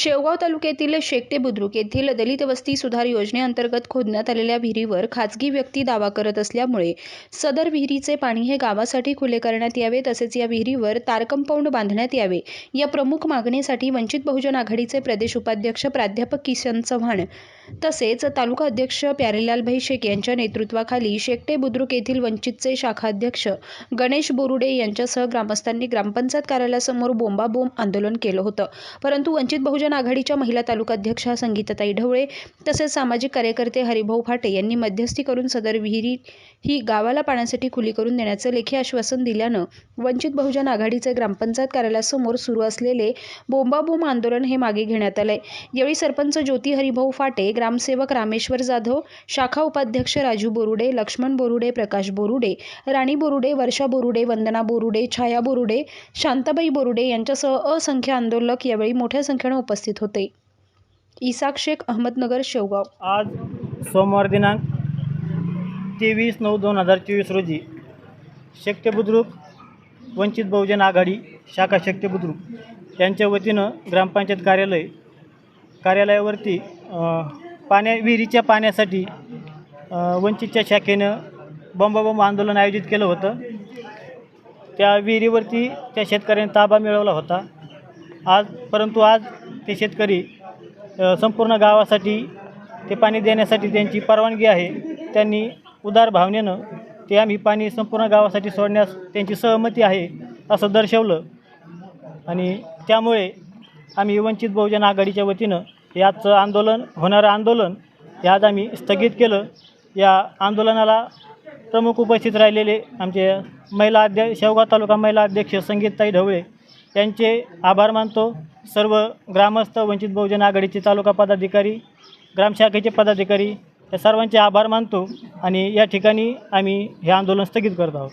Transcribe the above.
शेवगाव तालुक्यातील शेकटे बुद्रुक येथील दलित वस्ती सुधार योजनेअंतर्गत खोदण्यात आलेल्या विहिरीवर खाजगी व्यक्ती दावा करत असल्यामुळे सदर विहिरीचे पाणी हे गावासाठी खुले करण्यात यावे तसेच या विहिरीवर तार कंपाऊंड बांधण्यात यावे. या प्रमुख मागणीसाठी वंचित बहुजन आघाडीचे प्रदेश उपाध्यक्ष प्राध्यापक किशन चव्हाण तसेच तालुका अध्यक्ष प्यारेलाल भाई शेख यांच्या नेतृत्वाखाली शेकटे बुद्रुक येथील वंचितचे शाखाध्यक्ष गणेश बोरुडे यांच्यासह ग्रामस्थांनी ग्रामपंचायत कार्यालयासमोर बोंबाबोंब आंदोलन केलं होतं. परंतु वंचित बहुजन आघाडीच्या महिला तालुकाध्यक्षा संगीताताई ढवळे तसेच सामाजिक कार्यकर्ते हरिभाऊ फाटे यांनी मध्यस्थी करून सदर विहिरी ही गावाला पाण्यासाठी खुली करून देण्याचं लेखी आश्वासन दिल्यानं वंचित बहुजन आघाडीचे ग्रामपंचायत कार्यालयासमोर सुरू असलेले बोंबाबोंब आंदोलन हे मागे घेण्यात आलंय. यावेळी सरपंच ज्योती हरिभाऊ फाटे ग्रामसेवक रामेश्वर जाधव शाखा उपाध्यक्ष राजू बोरुडे लक्ष्मण बोरुडे प्रकाश बोरुडे राणी बोरुडे वर्षा बोरुडे वंदना बोरुडे छाया बोरुडे शांताबाई बोरुडे यांच्यासह असंख्य आंदोलक यावेळी मोठ्या संख्येनं उपस्थित होते. इसाक शेख अहमदनगर शेवगाव. आज सोमवार दिनांक तेवीस नऊ दोन हजार चोवीस रोजी शक्य बुद्रुक वंचित बहुजन आघाडी शाखा शक्य बुद्रुक यांच्या वतीनं ग्रामपंचायत कार्यालय कार्यालयावरती पाण्या विहिरीच्या पाण्यासाठी वंचितच्या शाखेनं बंबाबंब आंदोलन आयोजित केलं होतं. त्या विहिरीवरती त्या शेतकऱ्यांनी ताबा मिळवला होता. आज परंतु आज ते शेतकरी संपूर्ण गावासाठी ते पाणी देण्यासाठी त्यांची परवानगी आहे. त्यांनी उदार भावनेनं ते आम्ही पाणी संपूर्ण गावासाठी सोडण्यास त्यांची सहमती आहे असं दर्शवलं. आणि त्यामुळे आम्ही वंचित बहुजन आघाडीच्या वतीनं याचं आंदोलन होणारं आंदोलन हे आज आम्ही स्थगित केलं. या आंदोलनाला प्रमुख उपस्थित राहिलेले आमचे महिला अध्यक्ष शेवगाव तालुका महिला अध्यक्ष संगीतताई ढवळे यांचे आभार मानतो. सर्व ग्रामस्थ वंचित बहुजन आघाडीचे तालुका पदाधिकारी ग्रामशाखेचे पदाधिकारी या सर्वांचे आभार मानतो आणि या ठिकाणी आम्ही हे आंदोलन स्थगित करत आहोत.